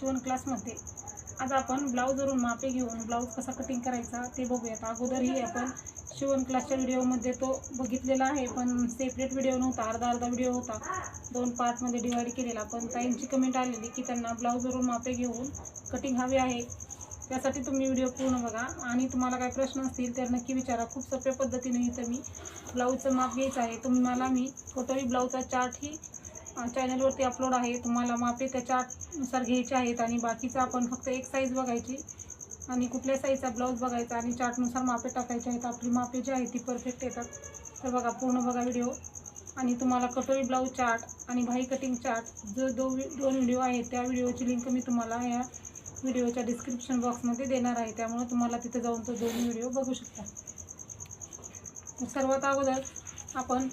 शिवण क्लासमध्ये आज आपण ब्लाऊजवरून मापे घेऊन ब्लाऊज कसा कटिंग करायचा ते बघूयात. अगोदरही आपण शिवण क्लासच्या व्हिडिओमध्ये तो बघितलेला आहे पण सेपरेट व्हिडिओ नव्हता अर्धा अर्धा व्हिडिओ होता. दोन पार्टमध्ये डिवाईड केलेला पण ताईंची कमेंट आलेली की त्यांना ब्लाऊजवरून मापे घेऊन कटिंग हवे आहे. त्यासाठी तुम्ही व्हिडिओ पूर्ण बघा. आणि तुम्हाला काही प्रश्न असतील तर नक्की विचारा. खूप सोप्या पद्धतीने इथं मी ब्लाऊजचं माप घ्यायचं आहे. तुम्हाला मी फोटोही ब्लाऊजचा चार्टही चॅनलवरती अपलोड आहे. तुम्हाला मापे त्या चार्टनुसार घ्यायचे आहेत आणि बाकीचं आपण फक्त एक साईज बघायची आणि कुठल्या साईजचा ब्लाऊज बघायचा आणि चार्टनुसार मापे टाकायचे आहेत. आपली मापे जी आहेत ती परफेक्ट येतात. तर बघा पूर्ण बघा व्हिडिओ आणि तुम्हाला कटोरी ब्लाऊज चार्ट आणि भाई कटिंग चार्ट जो दो दोन व्हिडिओ आहेत त्या व्हिडिओची लिंक मी तुम्हाला या व्हिडिओच्या डिस्क्रिप्शन बॉक्समध्ये देणार आहे. त्यामुळे तुम्हाला तिथे जाऊन तो दोन व्हिडिओ बघू शकता. सर्वात अगोदर आपण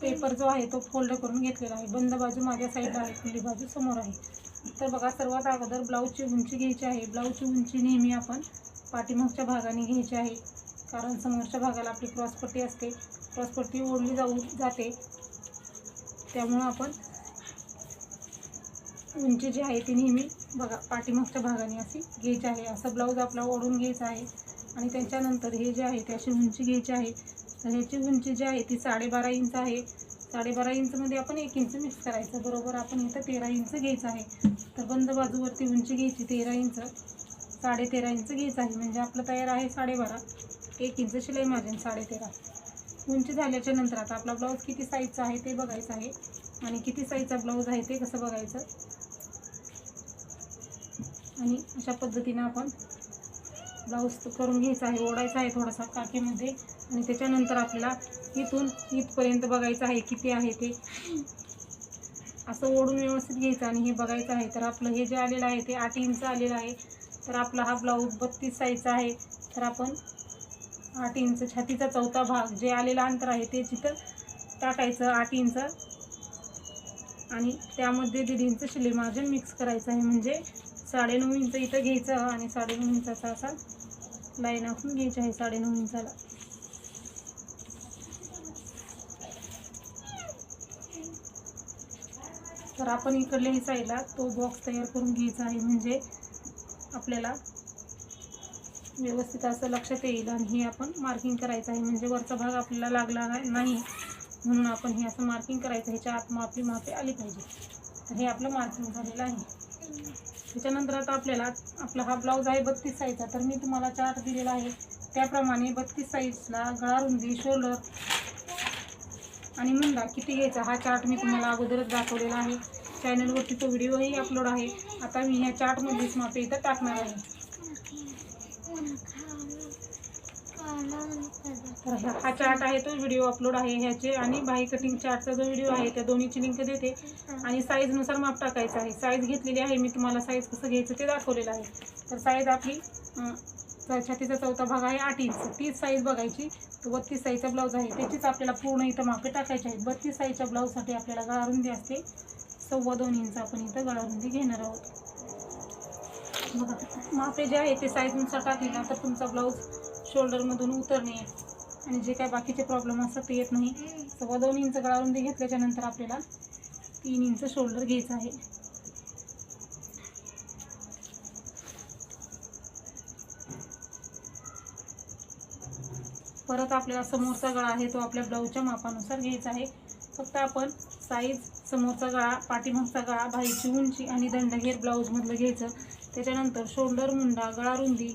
पेपर जो आहे तो फोल्ड करून घेतलेला आहे. बंद बाजू माझ्या साईडला आहे खुली बाजू समोर आहे. तर बघा सर्वात अगोदर ब्लाऊजची उंची घ्यायची आहे. ब्लाऊजची उंची नेहमी आपण पाठीमागच्या भागाने घ्यायची आहे. कारण समोरच्या भागाला आपली क्रॉसपट्टी असते. क्रॉसपट्टी ओढली जाऊ जाते. त्यामुळं आपण उंची जी आहे ती नेहमी बघा पाठीमागच्या भागाने अशी घ्यायची आहे. असं ब्लाऊज आपला ओढून घ्यायचा आहे. आणि त्याच्यानंतर हे जे आहे ते अशी उंची घ्यायची आहे. तर ह्याची उंची जी आहे ती साडेबारा इंच आहे. साडेबारा इंचमध्ये आपण एक इंच मिक्स करायचं. बरोबर आपण इथं तेरा इंच घ्यायचं आहे. तर बंद बाजूवरती उंची घ्यायची तेरा इंच. साडे तेरा इंच घ्यायचं आहे. म्हणजे आपलं तयार आहे साडेबारा. एक इंच शिलाई मार्जिन साडेतेरा. उंची झाल्याच्यानंतर आता आपला ब्लाऊज किती साईजचा आहे ते बघायचं आहे. आणि किती साईजचा ब्लाऊज आहे ते कसं बघायचं? आणि अशा पद्धतीनं आपण ब्लाऊज करून घ्यायचा आहे. ओढायचा आहे थोडासा काकेमध्ये आणि त्याच्यानंतर आपल्याला इथून इथपर्यंत बघायचं आहे किती आहे ते. असं ओढून व्यवस्थित घ्यायचं आणि हे बघायचं आहे. तर आपलं हे जे आलेलं आहे ते आठ इंच आलेलं आहे. तर आपला हा ब्लाऊज बत्तीस साईजचा आहे. तर आपण आठ इंच छातीचा चौथा भाग जे आलेलं अंतर आहे ते तिथं टाकायचं आठ इंच. आणि त्यामध्ये दीड इंच शिले मार्जिन मिक्स करायचं आहे. म्हणजे साडेनऊ इंच इथं घ्यायचं आणि साडेनऊ इंचाचा असा लाईन आखून घ्यायची आहे साडेनऊ इंचाला. तर आपण इकडल्याही साईडला तो बॉक्स तयार करून घ्यायचा आहे म्हणजे आपल्याला व्यवस्थित असं लक्षात येईल आणि हे आपण मार्किंग करायचं आहे म्हणजे वरचा भाग आपल्याला लागला नाही म्हणून आपण हे असं मार्किंग करायचं ह्याच्या आत आपली मापे आली पाहिजे. तर हे आपलं मार्किंग झालेलं आहे. त्याच्यानंतर आता आपल्याला आपला हा ब्लाऊज आहे बत्तीस साईजचा तर मी तुम्हाला चार्ट दिलेला आहे. त्याप्रमाणे बत्तीस साईजला गळा रुंदी शोल्डर आणि मुंडा किती घ्यायचा हा चार्ट मी तुम्हाला अगोदरच दाखवलेला आहे. चॅनलवरती तो व्हिडिओही अपलोड आहे. आता मी ह्या चार्टमधलीच मापे इथं टाकणार आहे. तर हा चार्ट आहे तो व्हिडिओ अपलोड आहे ह्याचे आणि बाही कटिंग चार्टचा जो व्हिडिओ आहे त्या दोन्हीची लिंक देते. आणि साईजनुसार माप टाकायचं आहे. साईज घेतलेली आहे मी तुम्हाला साईज कसं घ्यायचं ते दाखवलेलं आहे. तर साईज आपली छातीचा चौथा भाग आहे आठ इंच तीच साईज बघायची. बत्तीस साईजचा ब्लाऊज आहे. त्याचीच आपल्याला पूर्ण इथं मापे टाकायचे आहेत बत्तीस साईच्या ब्लाऊजसाठी आपल्याला गळारुंदी असते. सव्वा दोन इंच आपण इथं गळारुंदी घेणार आहोत. बघा मापे जे आहे ते साईजनुसार टाकले ना तर तुमचा ब्लाऊज शोल्डरमधून उतरणे आणि जे काय बाकीचे प्रॉब्लेम असतात ते येत नाही. सव्वा दोन इंच गळारुंदी घेतल्याच्या नंतर आपल्याला तीन इंच शोल्डर घ्यायचं आहे. परत आपल्याला समोरचा गळा आहे तो आपल्या ब्लाऊजच्या मापानुसार घ्यायचा आहे. फक्त आपण साईज समोरचा गळा पाठीमागचा गळा बाईची उंची आणि दंडघेर ब्लाऊजमधलं घ्यायचं. त्याच्यानंतर शोल्डर मुंडा गळा रुंदी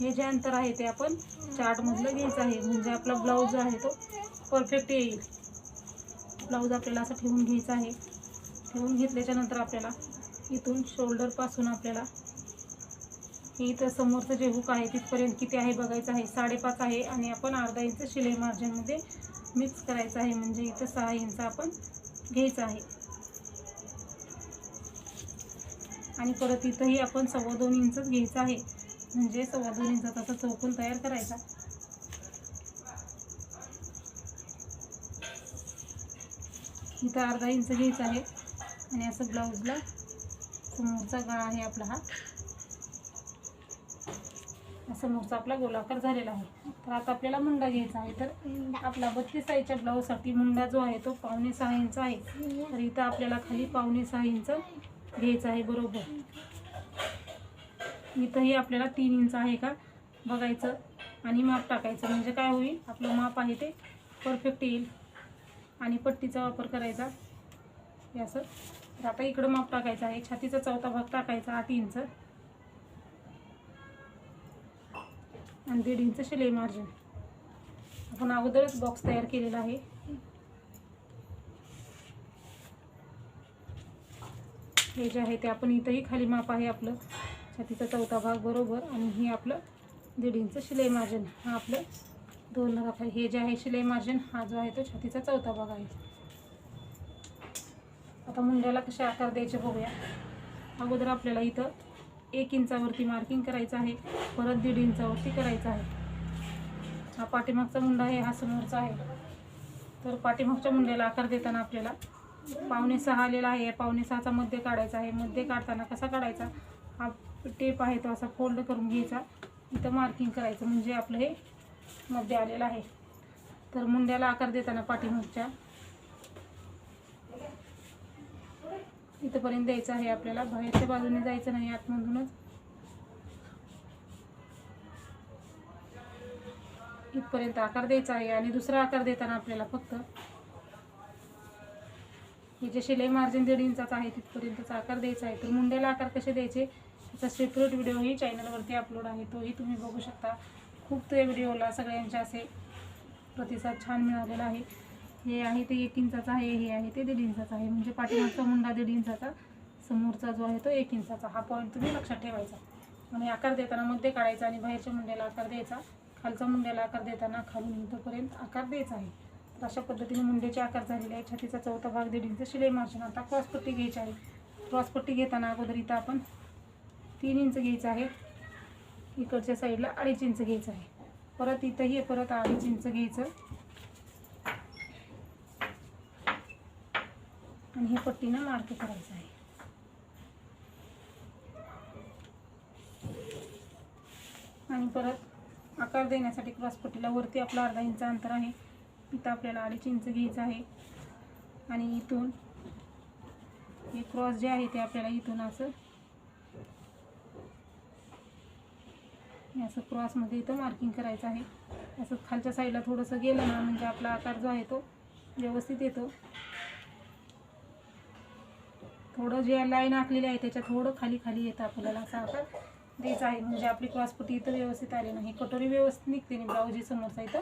हे जे अंतर आहे ते आपण चार्टमधलं घ्यायचं आहे. म्हणजे आपला ब्लाऊज जो आहे तो परफेक्ट येईल. ब्लाऊज आपल्याला असं ठेवून घ्यायचा आहे. ठेवून घेतल्याच्यानंतर आपल्याला इथून शोल्डरपासून आपल्याला हे इथं समोरचं जे हुक आहे तिथपर्यंत किती आहे बघायचं आहे. साडेपाच आहे आणि आपण अर्धा इंच शिलाई मार्जिनमध्ये मिक्स करायचं आहे. म्हणजे इथं सहा इंच आपण घ्यायचं आहे. आणि परत इथंही आपण सव्वा दोन इंचच घ्यायचं आहे. म्हणजे सव्वा दोन इंचाचा असा चौकोन तयार करायचा. इथं अर्धा इंच घ्यायचं आहे. आणि असं ब्लाऊजला समोरचा गळा आहे आपला हा. समोरचा आपला गोलाकार झालेला आहे. तर आता आपल्याला मुंडा घ्यायचा आहे. तर आपला बत्तीस साईजच्या ब्लाऊजसाठी मुंडा जो आहे तो पावणे सहा इंच आहे. तर इथं आपल्याला खाली पावणे सहा इंच घ्यायचा आहे बरोबर. इथंही आपल्याला तीन इंच आहे का? बघायचं. आणि माप टाकायचं. म्हणजे काय होईल? आपलं माप आहे ते परफेक्ट येईल. आणि पट्टीचा वापर करायचा. हे असं. तर आता इकडं माप टाकायचं आहे. छातीचा चौथा भाग टाकायचा आठ इंच. आणि दीड इंच शिलाई मार्जिन आपण अगोदरच बॉक्स तयार केलेला आहे. हे जे आहे ते आपण इथंही खाली माप आहे आपलं. छातीचा चौथा भाग बरोबर आणि हे आपलं दीड इंच शिलाई मार्जिन हा आपलं दोन नगात आहे. हे जे आहे शिलाई मार्जिन हा जो आहे तो छातीचा चौथा भाग आहे. आता मुंड्याला कसे आकार द्यायचे बघूया. अगोदर आपल्याला इथं एक इंचावरती मार्किंग करायचं आहे. परत दीड इंचावरती करायचं आहे. हा पाठीमागचा मुंडा आहे हा समोरचा आहे. तर पाठीमागच्या मुंड्याला आकार देताना आपल्याला पावणे सहा आलेला आहे. पावणे सहाचा मध्य काढायचा आहे. मध्य काढताना कसा काढायचा? हा टेप आहे तो असा फोल्ड करून घ्यायचा. इथं मार्किंग करायचं म्हणजे आपलं हे मध्ये आलेलं आहे. तर मुंड्याला आकार देताना पाठीमागच्या इथंपर्यंत द्यायचं आहे आपल्याला. बाहेरच्या बाजूने जायचं नाही आतमधूनच. इथपर्यंत आकार द्यायचा आहे आणि दुसरा आकार देताना आपल्याला फक्त हे जे शिलाई मार्जिन दीड इंचाचा आहे तिथपर्यंतचा आकार द्यायचा आहे. तर मुंड्याला आकार कसे द्यायचे? त्याचा सेपरेट व्हिडिओही चॅनलवरती अपलोड आहे. तोही तुम्ही बघू शकता. खूप ते व्हिडिओला सगळ्यांचे असे प्रतिसाद छान मिळालेला आहे. हे आहे ते एक इंचाचा आहे हे आहे ते दीड इंचाचा आहे. म्हणजे पाठीमागचा मुंडा दीड इंचाचा समोरचा जो आहे तो एक इंचाचा. हा पॉईंट तुम्ही लक्षात ठेवायचा. आणि आकार देताना मध्ये काढायचा आणि बाहेरच्या मुंड्याला आकार द्यायचा. खालचा मुंड्याला आकार देताना खालून इथंपर्यंत आकार द्यायचा आहे. तर अशा पद्धतीने मुंड्याचे आकार झालेले आहे छातीचा चौथा भाग दीड इंच शिलाई मार्जिन. आता क्रॉसपट्टी घ्यायची आहे. क्रॉसपट्टी घेताना अगोदर इथं आपण तीन इंच घ्यायचं आहे. इकडच्या साईडला अडीच इंच घ्यायचं आहे. परत इथंही परत अडीच इंच घ्यायचं. आणि हे पट्टीनं मार्क करायचं आहे. आणि परत आकार देण्यासाठी क्रॉसपट्टीला वरती आपला अर्धा इंच अंतर आहे. इथं आपल्याला अडीच इंच घ्यायचं आहे. आणि इथून हे क्रॉस जे आहे ते आपल्याला इथून असं असं क्रॉसमध्ये इथं मार्किंग करायचं आहे. असं खालच्या साईडला थोडंसं गेलं ना म्हणजे आपला आकार जो आहे तो व्यवस्थित येतो. थोडं जे लाईन आखलेली आहे त्याच्या थोडं खाली खाली येतं आपल्याला असा आकार द्यायचा आहे. म्हणजे आपली क्रॉसपट्टी इथं व्यवस्थित आली नाही. कटोरी व्यवस्थित निघते नाही ब्लाऊज समोरचा इथं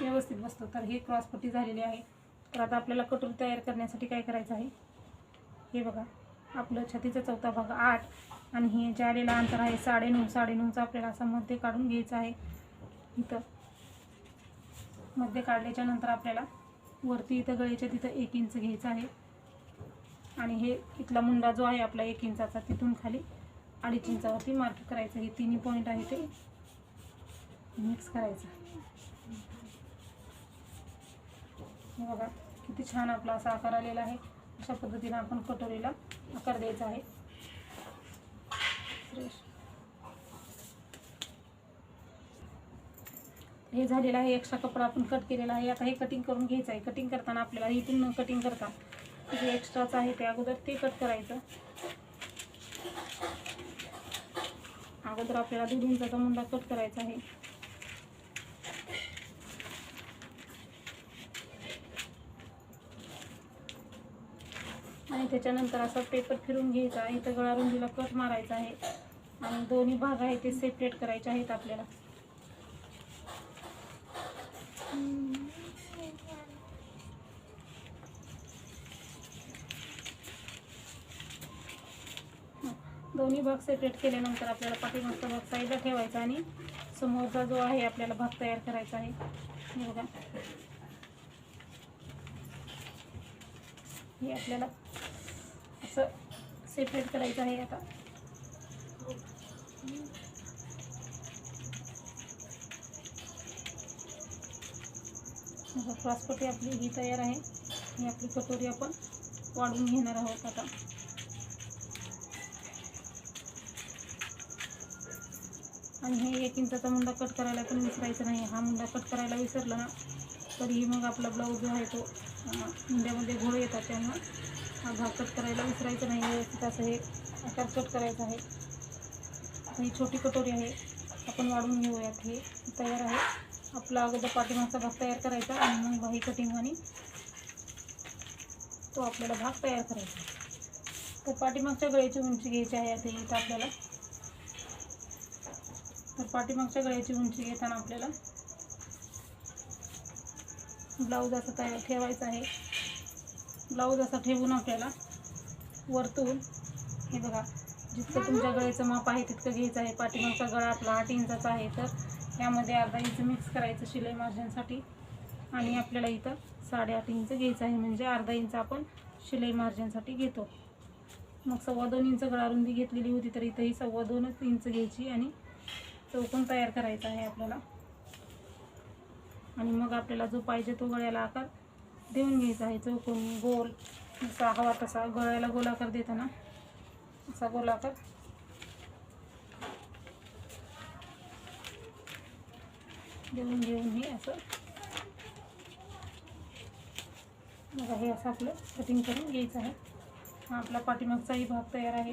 व्यवस्थित बसतो. तर हे क्रॉसपट्टी झालेली आहे. तर आता आपल्याला कटोरी तयार करण्यासाठी काय करायचं आहे? हे बघा. आपलं छतीचा चौथा भाग आठ आणि हे जे आलेलं अंतर आहे साडेनऊ साडेनऊचं आपल्याला असं मध्ये काढून घ्यायचं आहे. इथं. मध्ये काढल्याच्या नंतर आपल्याला वरती इथं गळ्याच्या तिथं एक इंच घ्यायचं आहे. आणि हे इथला मुंडा जो आहे आपला एक इंचाचा तिथून खाली अडीच इंचावरती मार्क करायचं. हे तिन्ही पॉईंट आहे ते. मिक्स करायचं. हे बघा किती छान आपला असा आकार आलेला आहे. अशा पद्धतीने आपण कटोरीला आकार द्यायचा आहे. हे झालेलं आहे. एक्स्ट्रा कपडा आपण कट केलेला आहे. आता हे कटिंग करून घ्यायचं आहे. कटिंग करताना आपल्याला इथून कटिंग करता जे एक्स्ट्राचं आहे ते अगोदर ते कट करायचं. अगोदर आपल्याला दीड इंचाचा मुंडा कट करायचा आहे. आणि त्याच्यानंतर असा पेपर फिरून घ्यायचा इथं गळा रुंदीला कट मारायचा आहे. आणि दोन्ही भाग आहे ते सेपरेट करायचे आहेत आपल्याला. दोन्ही भाग सेपरेट केल्यानंतर आपल्याला पाठीमागचा भाग साईडला ठेवायचा आणि समोरचा जो आहे आपल्याला भाग तयार करायचा आहे. बघा. हे आपल्याला असं सेपरेट करायचं आहे आता. बघा क्रॉसपट्टी आपली ही तयार आहे. ही आपली कटोरी आपण वाढून घेणार आहोत आता. आणि हे एक इंचाचा मुंडा कट करायला पण विसरायचं नाही. हा मुंडा कट करायला विसरला ना तरीही मग आपला ब्लाऊज जो आहे तो मुंड्यामध्ये घोळ येतात त्यांना हा भाग कट करायला विसरायचं नाही. व्यवस्थित असं हे आकार कट करायचं आहे. ही छोटी कटोरी आहे. आपण वाढून घेऊयात. हे तयार आहे. आपला अगोदर पाठीमागचा भाग तयार करायचा आणि मग बाही कटिंग आणि तो आपल्याला भाग तयार करायचा तर पाठीमागच्या गळ्याची उंची घ्यायची आहे. आता इथं आपल्याला तर पाठीमागच्या गळ्याची उंची घेताना आपल्याला ब्लाऊज असा तयार ठेवायचा आहे. ब्लाऊज असा ठेवून आपल्याला वरतून हे बघा जितकं तुमच्या गळ्याचं माप आहे तितकं घ्यायचं आहे. पाठीमागचा गळा आपला आठ इंचाचा आहे तर यामध्ये अर्धा इंच मिक्स करायचं शिलाई मार्जिनसाठी. आणि आपल्याला इथं साडेआठ इंच घ्यायचं आहे. म्हणजे अर्धा इंच आपण शिलाई मार्जिनसाठी घेतो. मग सव्वा दोन इंच गळा रुंदी घेतलेली होती तर इथंही सव्वा दोनच इंच घ्यायची आणि चौकोन तयार करायचा आहे आपल्याला. आणि मग आपल्याला जो पाहिजे तो गळ्याला आकार देऊन घ्यायचा आहे. चौकोन गोल जसा हवा तसा. गळ्याला गोलाकार देताना असा गोलाकार. देऊन घेऊन हे असं. मग हे असं आपलं कटिंग करून घ्यायचं आहे. हा आपला पाठीमागचाही भाग तयार आहे.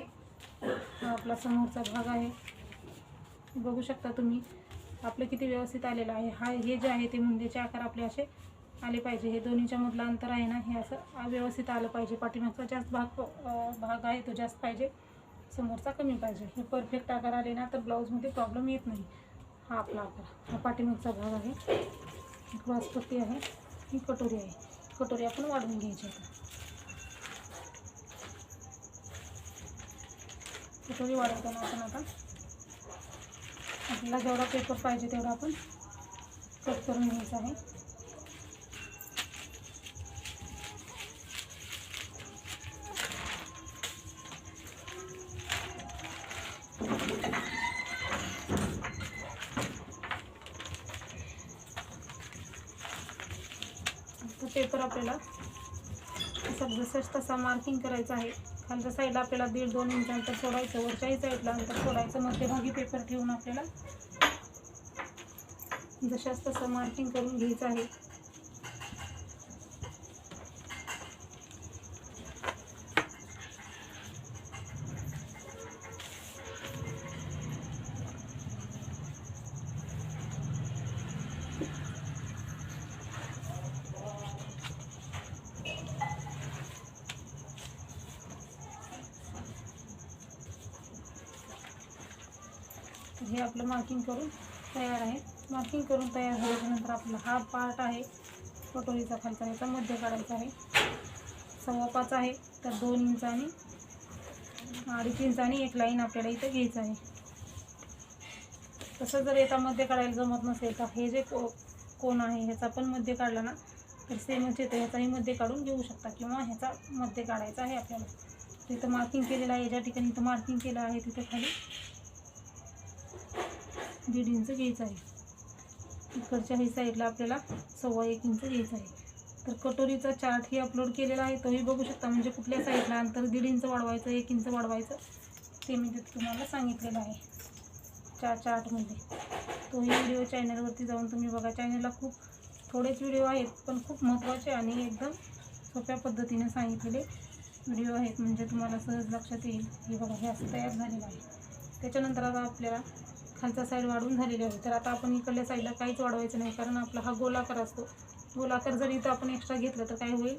हा आपला समोरचा भाग आहे. बघू शकता तुम्ही. आपलं किती व्यवस्थित आलेलं आहे. हा हे जे आहे ते मुंदेचे आकार आपले असे आले पाहिजे. हे दोन्हीच्या मधलं अंतर आहे ना हे असं व्यवस्थित आलं पाहिजे. पाठीमागचा जास्त भाग भाग आहे तो जास्त पाहिजे. समोरचा कमी पाहिजे. हे परफेक्ट आकार आले ना तर ब्लाऊजमध्ये प्रॉब्लेम येत नाही. हा आपला आकार. हा पाठीमागचा भाग आहे. क्रॉसपट्टी आहे. ही कटोरी आहे. कटोरी आपण वाढवून घ्यायची आता. कटोरी वाढवताना आपण आता आपल्याला जेवढा पेपर पाहिजे तेवढा आपण कट करून घ्यायचा आहे. पेपर आपल्याला तसा जसं तसा मार्किंग करायचा आहे. खालच्या साईडला आपल्याला दीड दोन इंच अंतर सोडायचं वरच्याही साईडला अंतर सोडायचं मध्यभागी पेपर ठेवून आपल्याला जशाच तसं मार्किंग करून घ्यायचं आहे. हे आपलं मार्किंग करून तयार आहे. मार्किंग करून तयार झाल्याच्यानंतर आपला हा पार्ट आहे. कटोरीचा खालचा ह्याचा मध्य काढायचा आहे. सव्वा पाच आहे. तर दोन इंच आणि अडीच इंच आणि एक लाईन आपल्याला इथं घ्यायचं आहे. तसं जर येता मध्य काढायला जमत नसेल तर हे जे को कोण आहे ह्याचा पण मध्य काढला ना तर सेमच येतं. ह्याचाही मध्य काढून घेऊ शकता किंवा ह्याचा मध्य काढायचा आहे आपल्याला. तिथं मार्किंग केलेलं आहे. ज्या ठिकाणी इथं मार्किंग केलं आहे तिथं खाली दीड इंच घ्यायचं आहे. इकडच्या ही साईडला आपल्याला सव्वा एक इंच घ्यायचं आहे. तर कटोरीचा चार्टही अपलोड केलेला आहे तोही बघू शकता म्हणजे कुठल्या साईडला अंतर दीड इंच वाढवायचं एक इंच वाढवायचं ते मी तिथं तुम्हाला सांगितलेलं आहे. चार चार्टमध्ये. तोही व्हिडिओ चॅनलवरती जाऊन तुम्ही बघा. चॅनलला खूप थोडेच व्हिडिओ आहेत पण खूप महत्त्वाचे आणि एकदम सोप्या पद्धतीने सांगितलेले व्हिडिओ आहेत. म्हणजे तुम्हाला सहज लक्षात येईल. हे बघा हे असं तयार झालेलं आहे. त्याच्यानंतर आता आपल्याला खालचा साईड वाढून झालेली आहे. तर आता आपण इकडल्या साईडला काहीच वाढवायचं नाही कारण आपला हा गोलाकार असतो. गोलाकार जर इथं आपण एक्स्ट्रा घेतलं तर काय होईल?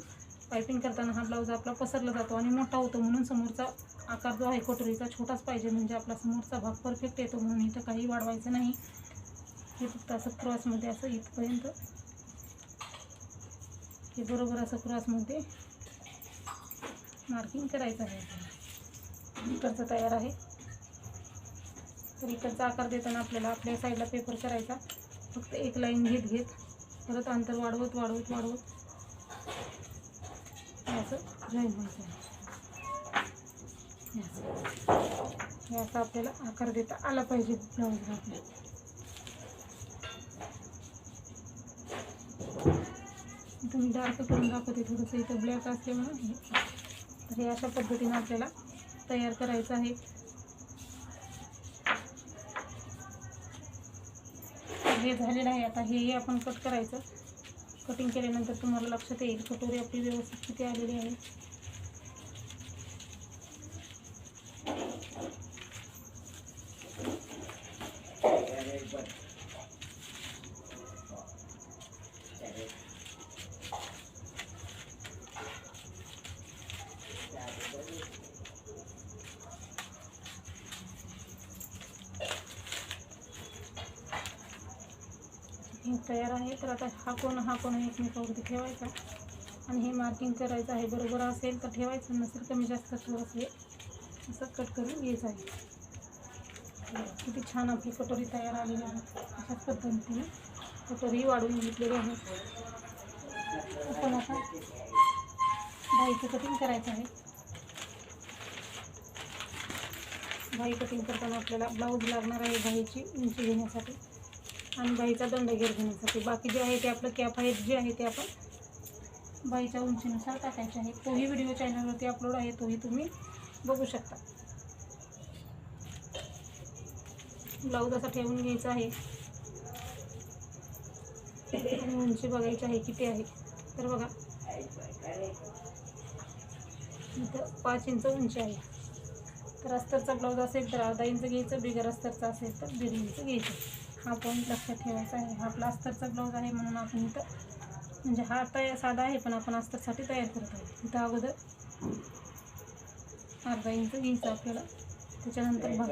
पायपिंग करताना हा ब्लाऊज आपला पसरला जातो आणि मोठा होतो. म्हणून समोरचा आकार जो आहे कटोरीचा छोटाच पाहिजे. म्हणजे आपला समोरचा भाग परफेक्ट येतो. म्हणून इथं काही वाढवायचं नाही. हे फक्त असं क्रॉसमध्ये असं इथपर्यंत. हे बरोबर असं क्रॉसमध्ये मार्किंग करायचं आहे. इकडचं तयार आहे. तर इकडचा आकार देताना आपल्याला आपल्या साईडला पेपर करायचा. फक्त एक लाईन घेत घेत परत अंतर वाढवत वाढवत वाढवत. असं जॉईन व्हायचं. आहे याचा आपल्याला आकार देता आला पाहिजे ब्लाऊजला आपल्या इथं डार्क करून दाखवते थोडंसं. इथं ब्लॅक असल्यामुळे हे तर हे अशा पद्धतीनं आपल्याला तयार करायचं आहे. हे झालेलं आहे आता हेही आपण कट करायचं. कटिंग केल्यानंतर तुम्हाला लक्षात येईल कटोरी आपली व्यवस्थित किती आलेली आहे. तयार आहे. तर आता हा कोण हा कोण एकमेकावरती ठेवायचा आणि हे मार्किंग करायचं आहे. बरोबर असेल तर ठेवायचं नसेल कमी जास्त थोडंसं हे असं कट करून घ्यायचं आहे. किती छान आपली कटोरी तयार आलेली आहे. अशाच पद्धतीने कटोरी वाढवून घेतलेली आहे. आपण आता बाईचं कटिंग करायचं आहे. बाई कटिंग करताना आपल्याला ब्लाऊज लागणार आहे बाईची उंची घेण्यासाठी. आणि बाईचा दंड घेर घेण्यासाठी. बाकी जे आहे ते आपलं कॅप आहेत जे आहे ते आपण बाईच्या उंचीनुसार टाकायचे आहे. तोही व्हिडिओ चॅनलवरती अपलोड आहे तोही तुम्ही बघू शकता. ब्लाऊज असा ठेवून घ्यायचा आहे. आणि उंची बघायची आहे किती आहे. तर बघा. इथं पाच इंच उंची आहे. तर अस्तरचा ब्लाऊज असेल तर अर्धा इंच घ्यायचं बिगर अस्तरचा असेल तर दीड इंच घ्यायचं. हा पॉईंट लक्षात ठेवायचा आहे. हा आपला अस्तरचा ब्लाऊज आहे म्हणून आपण इथं म्हणजे हा तयार साधा आहे पण आपण अस्तरसाठी तयार करत आहे इथं अगोदर अर्धा इंच घ्यायचं आपल्याला. त्याच्यानंतर बा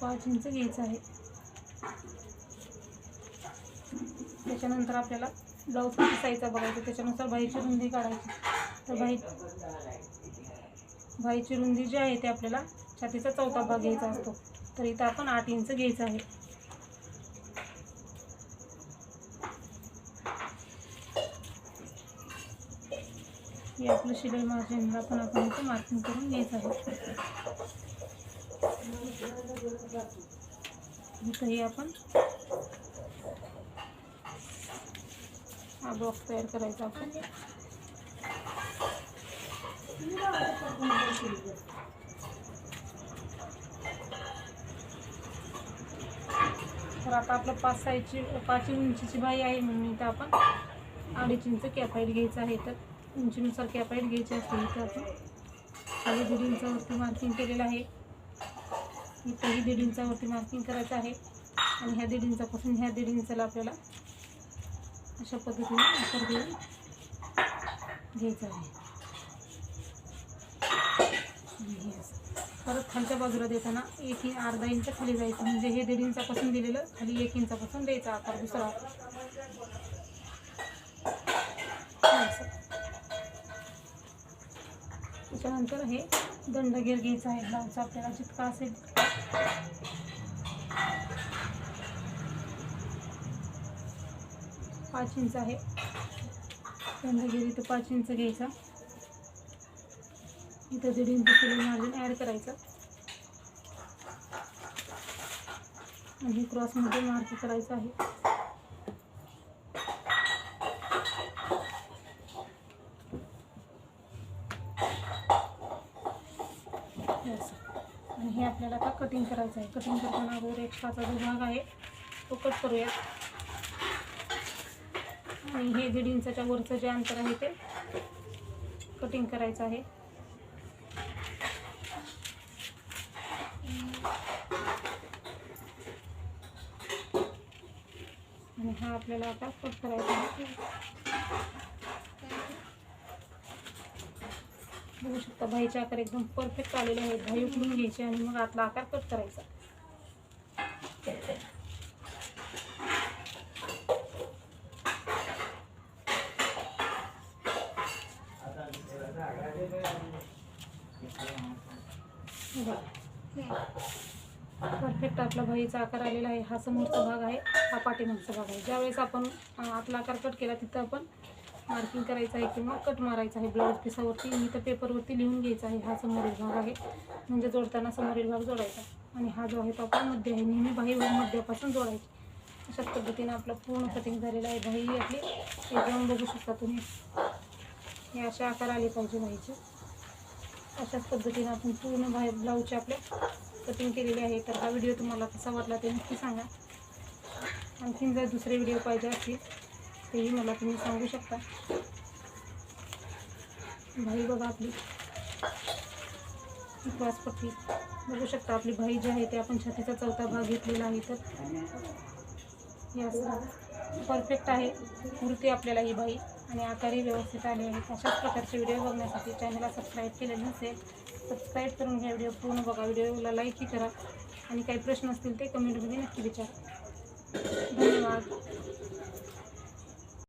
पाच इंच घ्यायचं आहे. त्याच्यानंतर आपल्याला ब्लाऊज किती साईजचा बघायचा. त्याच्यानुसार बाईची रुंदी काढायची. तर बाई बाईची रुंदी जी आहे ते आपल्याला छातीचा चौथा भाग घ्यायचा असतो. तर इथं आपण आठ इंच घ्यायचं आहे. हे आपलं शिलाई मार्जिनला पण आपण इथं मार्किंग करून घ्यायचं आहे. इथंही आपण हा बॉक्स तयार करायचा आपण. आता आपलं पाच साईजची पाच इंचीची बाई आहे म्हणून इथं आपण अडीच इंच कॅपाईट घ्यायचं आहे. तर उंचीनुसार कॅपाईट घ्यायची असते इथं आपण खाली दीड इंचावरती मार्किंग केलेलं आहे. इथंही दीड इंचावरती मार्किंग करायचं आहे. आणि ह्या दीड इंचापासून ह्या दीड इंचाला आपल्याला अशा पद्धतीने आकार घेऊन घ्यायचं आहे आणि हे असं. परत खालच्या बाजूला देताना एक अर्धा इंच खाली जायचं. म्हणजे हे दीड इंचापासून दिलेलं खाली एक इंचापासून द्यायचा आकार दुसरा. असं. त्याच्यानंतर हे दंडगेर घ्यायचा आहे. ब्लाऊजचा आपल्याला जितका असेल. पाच इंच आहे. दंडगेर इथं पाच इंच घ्यायचा. इथं दीड इंच किलो मार्जिन ॲड करायचं. आणि क्रॉसमध्ये मार्क करायचं आहे. आणि हे आपल्याला आता कटिंग करायचं आहे. कटिंग करताना अगोदर एक्स्ट्राचा जो भाग आहे. तो कट करूया आणि हे दीड इंचाच्या वरचं जे अंतर आहे ते कटिंग करायचं आहे. हा आपल्याला आता कट करायचा आहे. बघू शकता भाईचा आकार एकदम परफेक्ट आलेले आहेत. भाई उकडून घ्यायचे आणि मग आतला आकार कट करायचा. हे परफेक्ट आपला भाईचा आकार आलेला आहे. हा समोरचा भाग आहे. हा पाठीमागचा भाग आहे. ज्यावेळेस आपण आपला आकार कट केला तिथं आपण मार्किंग करायचं आहे किंवा कट मारायचा आहे ब्लाऊज पिसावरती मी तर पेपरवरती लिहून घ्यायचा आहे. हा समोरील भाग आहे. म्हणजे जोडताना समोरील भाग जोडायचा. आणि हा जो आहे तो आपला मध्य आहे. नेहमी बाही मध्यापासून जोडायची. अशाच पद्धतीने आपलं पूर्ण कटिंग झालेलं आहे. बाही आपली एकदम बघू शकता तुम्ही. हे असे आकार आले पाहिजे बाईचे अशाच पद्धतीने आपण पूर्ण बाहेर ब्लाऊजचे आपल्या कटिंग केलेली आहे. तर हा व्हिडिओ तुम्हाला कसा वाटला ते नक्की सांगा. आणखीन जर दुसरे व्हिडिओ पाहिजे असतील तेही मला तुम्ही सांगू शकता. भाई बघा आपली. पट्टी बघू शकता आपली भाई जी आहे ते आपण छातीचा चौथा भाग घेतलेला आहे. तर परफेक्ट आहे. कुर्ती आपल्याला ही बाई आणि आकारही व्यवस्थित आले आहेत अशाच प्रकारचे व्हिडिओ बघण्यासाठी चॅनलला सबस्क्राईब केलेले नसेल सबस्क्राईब करून घ्या व्हिडिओ पूर्ण बघा व्हिडिओला लाईकही करा. आणि काही प्रश्न असतील ते कमेंटमध्ये नक्की विचारा. धन्यवाद.